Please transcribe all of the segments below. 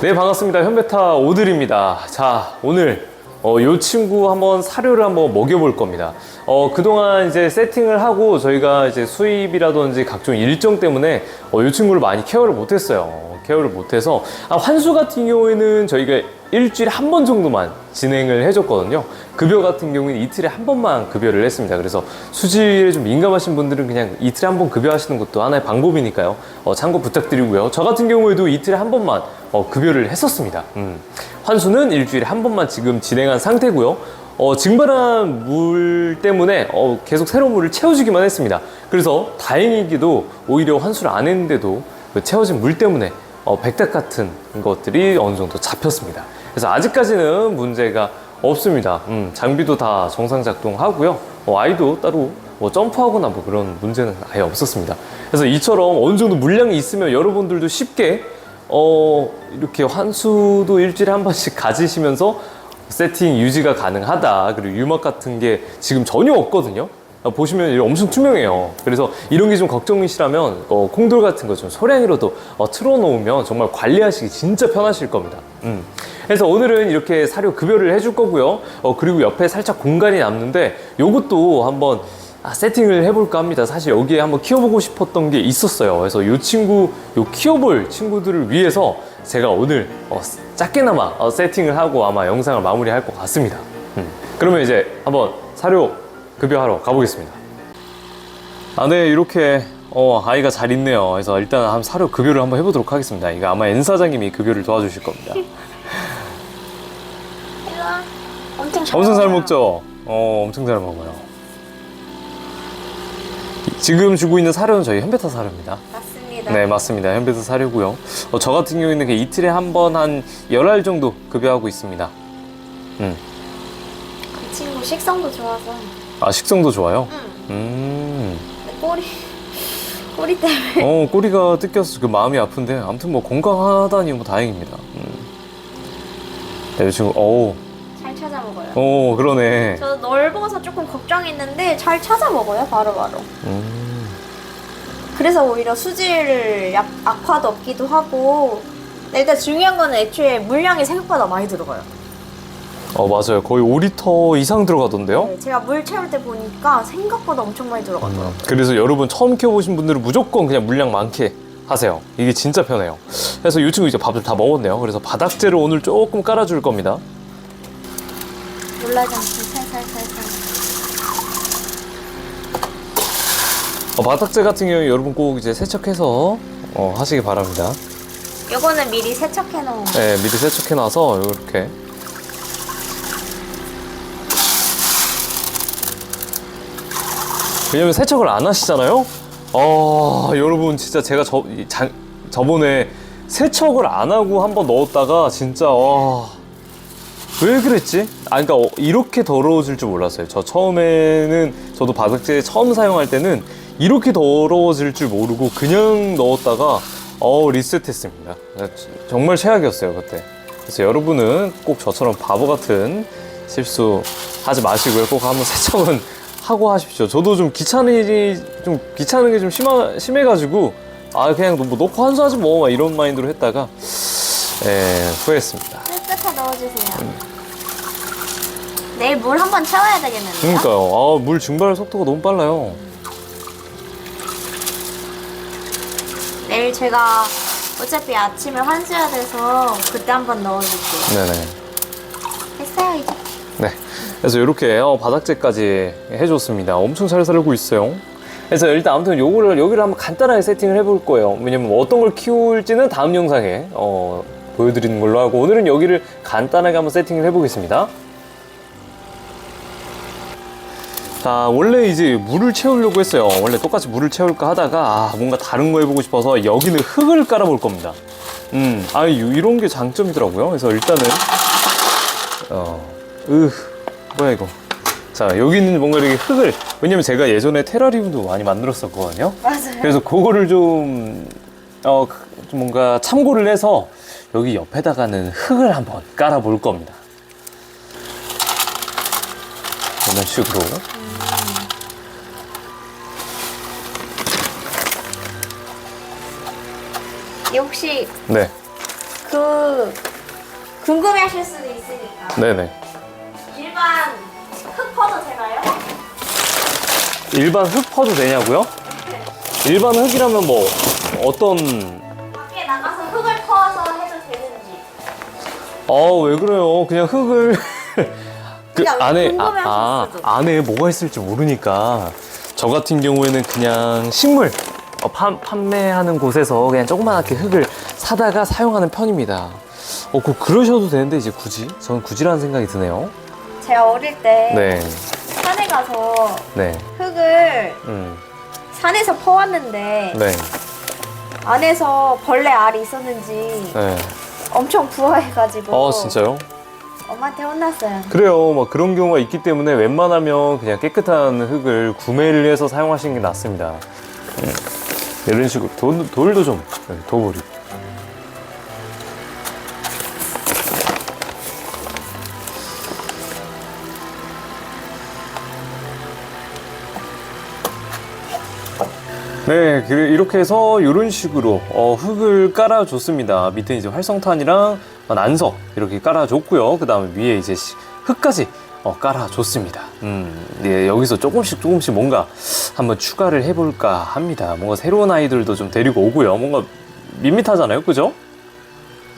네 반갑습니다. 현베타 오들입니다. 자 오늘 어, 요 친구 한번 사료를 한번 먹여볼 겁니다. 어, 그동안 이제 세팅을 하고 저희가 이제 수입이라든지 각종 일정 때문에 어, 요 친구를 많이 케어를 못했어요. 케어를 못해서. 아, 환수 같은 경우에는 저희가 일주일에 한 번 정도만 진행을 해줬거든요. 급여 같은 경우에는 이틀에 한 번만 급여를 했습니다. 그래서 수질에 좀 민감하신 분들은 그냥 이틀에 한 번 급여하시는 것도 하나의 방법이니까요. 어, 참고 부탁드리고요. 저 같은 경우에도 이틀에 한 번만 어, 급여를 했었습니다. 음. 환수는 일주일에 한 번만 지금 진행한 상태고요 어, 증발한 물 때문에 어, 계속 새로운 물을 채워주기만 했습니다 그래서 다행이기도 오히려 환수를 안 했는데도 그 채워진 물 때문에 어, 백탁 같은 것들이 어느 정도 잡혔습니다. 그래서 아직까지는 문제가 없습니다. 음, 장비도 다 정상 작동하고요. 어, 아이도 따로 뭐 점프하거나 뭐 그런 문제는 아예 없었습니다. 그래서 이처럼 어느 정도 물량이 있으면 여러분들도 쉽게 어, 이렇게 환수도 일주일에 한 번씩 가지시면서 세팅 유지가 가능하다. 그리고 유막 같은 게 지금 전혀 없거든요. 어, 보시면 엄청 투명해요. 그래서 이런 게 좀 걱정이시라면 어, 콩돌 같은 거 좀 소량이라도 어, 틀어놓으면 정말 관리하시기 진짜 편하실 겁니다. 음. 그래서 오늘은 이렇게 사료 급여를 해줄 거고요. 어, 그리고 옆에 살짝 공간이 남는데 요것도 한번 아, 세팅을 해볼까 합니다. 사실 여기에 한번 키워보고 싶었던 게 있었어요. 그래서 이 친구, 요 키워볼 친구들을 위해서 제가 오늘 어, 작게나마 어, 세팅을 하고 아마 영상을 마무리할 것 같습니다. 음. 그러면 이제 한번 사료 급여하러 가보겠습니다. 아, 네, 이렇게 어, 아이가 잘 있네요. 그래서 일단 한번 사료 급여를 한번 해보도록 하겠습니다. 이거 아마 N 사장님이 급여를 도와주실 겁니다. 엄청 잘 엄청 잘. 먹죠? 어, 엄청 잘 먹어요. 지금 주고 있는 사료는 저희 현베타 사료입니다. 맞습니다. 네, 맞습니다. 현베타 사료고요. 어, 저 같은 경우에는 그 이틀에 한 번 한 열 알 정도 급여하고 있습니다. 음. 이 친구 식성도 좋아서. 아, 식성도 좋아요? 응. 음. 근데 꼬리 꼬리 때문에. 어, 꼬리가 뜯겨서 그 마음이 아픈데, 아무튼 뭐 건강하다니 뭐 다행입니다. 음. 네, 지금, 어우, 잘 찾아 먹어요. 어, 그러네. 저 넓어서 조금 걱정했는데 잘 찾아 먹어요 바로바로. 음. 그래서 오히려 수질 약- 악화도 없기도 하고. 근데 일단 중요한 거는 애초에 물량이 생각보다 많이 들어가요. 어, 맞아요. 거의 5리터 이상 들어가던데요? 네, 제가 물 채울 때 보니까 생각보다 엄청 많이 들어가더라고요. 그래서 여러분 처음 키워보신 분들은 무조건 그냥 물량 많게 하세요. 이게 진짜 편해요. 그래서 이 친구 이제 밥을 다 먹었네요. 그래서 바닥재를 오늘 조금 깔아줄 겁니다. 놀라지 않게 살살살살. 어, 바닥재 같은 경우 여러분 꼭 이제 세척해서 어, 하시기 바랍니다. 요거는 미리 세척해 놓은. 네, 미리 세척해 놔서 이렇게 왜냐면 세척을 안 하시잖아요. 아 여러분 진짜 제가 저이 장- 저번에 세척을 안 하고 한번 넣었다가 진짜 와. 왜 그랬지? 아, 그러니까 어, 이렇게 더러워질 줄 몰랐어요. 저 처음에는 저도 바닥재 처음 사용할 때는 이렇게 더러워질 줄 모르고 그냥 넣었다가 어 리셋했습니다. 정말 최악이었어요 그때. 그래서 여러분은 꼭 저처럼 바보 같은 실수 하지 마시고요. 꼭 한번 세척은 하고 하십시오. 저도 좀 귀찮은 일이 좀 귀찮은 게 좀 심하 심해가지고 아 그냥 뭐 놓고 환수하지 뭐막 이런 마인드로 했다가 예, 후회했습니다. 쓱쓱해 넣어주세요. 내일 물 한번 채워야 되겠는데요? 그러니까요. 아, 물 증발 속도가 너무 빨라요. 내일 제가 어차피 아침에 환수해야 돼서 그때 한번 넣어줄게요. 네네. 됐어요 이제. 네. 그래서 이렇게 어, 바닥재까지 해줬습니다. 엄청 잘 살고 있어요. 그래서 일단 아무튼 요거를 여기를 한번 간단하게 세팅을 해볼 거예요. 왜냐면 뭐 어떤 걸 키울지는 다음 영상에 어, 보여드리는 걸로 하고 오늘은 여기를 간단하게 한번 세팅을 해보겠습니다. 자 원래 이제 물을 채우려고 했어요. 원래 똑같이 물을 채울까 하다가 아, 뭔가 다른 거 해보고 싶어서 여기는 흙을 깔아볼 겁니다. 음, 아 이- 이런 게 장점이더라고요. 그래서 일단은 어, 으, 뭐야 이거. 자, 여기는 뭔가 이렇게 흙을, 왜냐면 제가 예전에 테라리움도 많이 만들었었거든요. 맞아요. 그래서 그거를 좀, 어, 그- 좀 뭔가 참고를 해서 여기 옆에다가는 흙을 한번 깔아볼 겁니다. 이런 식으로. 이 혹시 네. 그 궁금해하실 수도 있으니까 네네. 일반 흙 퍼도 되나요? 일반 흙 퍼도 되냐고요? 일반 흙이라면 뭐 어떤 밖에 나가서 흙을 퍼서 해도 되는지. 어왜 그래요? 그냥 흙을 그 그냥 안에 아, 수도. 아 안에 뭐가 있을지 모르니까 저 같은 경우에는 그냥 식물 어, 판, 판매하는 곳에서 그냥 조그맣게 흙을 사다가 사용하는 편입니다. 어, 그 그러셔도 되는데 이제 굳이 저는 굳이라는 생각이 드네요. 제가 어릴 때 네, 산에 가서 네, 흙을 음, 산에서 퍼왔는데 네, 안에서 벌레 알이 있었는지 네. 엄청 부어해가지고 어 진짜요? 엄마한테 혼났어요. 그래요. 뭐 그런 경우가 있기 때문에 웬만하면 그냥 깨끗한 흙을 구매를 해서 사용하시는 게 낫습니다. 음, 이런 식으로 돌, 돌도 좀 도보리. 네, 그래- 이렇게 해서 이런 식으로 어, 흙을 깔아줬습니다. 밑에 이제 활성탄이랑 난석 이렇게 깔아줬고요. 그 다음에 위에 이제 시- 흙까지 어, 깔아줬습니다. 음, 네, 여기서 조금씩 조금씩 뭔가 한번 추가를 해볼까 합니다. 뭔가 새로운 아이들도 좀 데리고 오고요. 뭔가 밋밋하잖아요, 그죠?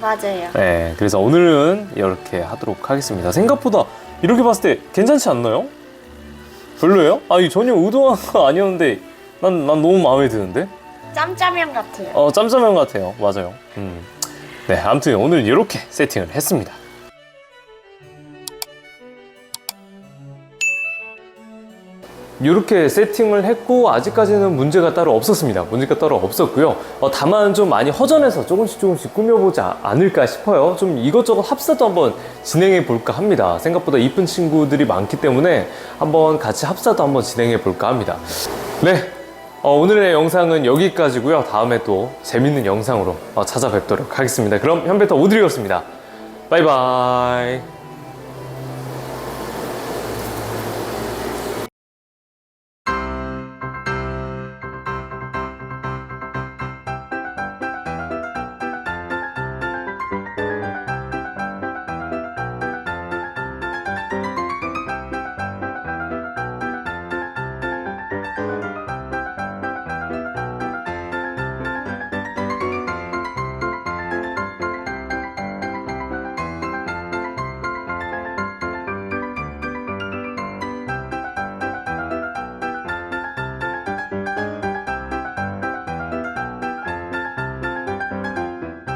맞아요. 네, 그래서 오늘은 이렇게 하도록 하겠습니다. 생각보다 이렇게 봤을 때 괜찮지 않나요? 별로예요? 아니 전혀 의도한 거 아니었는데 난, 난 너무 마음에 드는데? 짬짜면 같아요. 어, 짬짜면 같아요. 맞아요. 음. 네, 아무튼 오늘 이렇게 세팅을 했습니다. 이렇게 세팅을 했고 아직까지는 문제가 따로 없었습니다. 문제가 따로 없었고요. 어, 다만 좀 많이 허전해서 조금씩 조금씩 꾸며보지 아- 않을까 싶어요. 좀 이것저것 합사도 한번 진행해 볼까 합니다. 생각보다 이쁜 친구들이 많기 때문에 한번 같이 합사도 한번 진행해 볼까 합니다. 네, 어, 오늘의 영상은 여기까지고요. 다음에 또 재밌는 영상으로 어, 찾아뵙도록 하겠습니다. 그럼 현배터 오드리였습니다. 바이바이.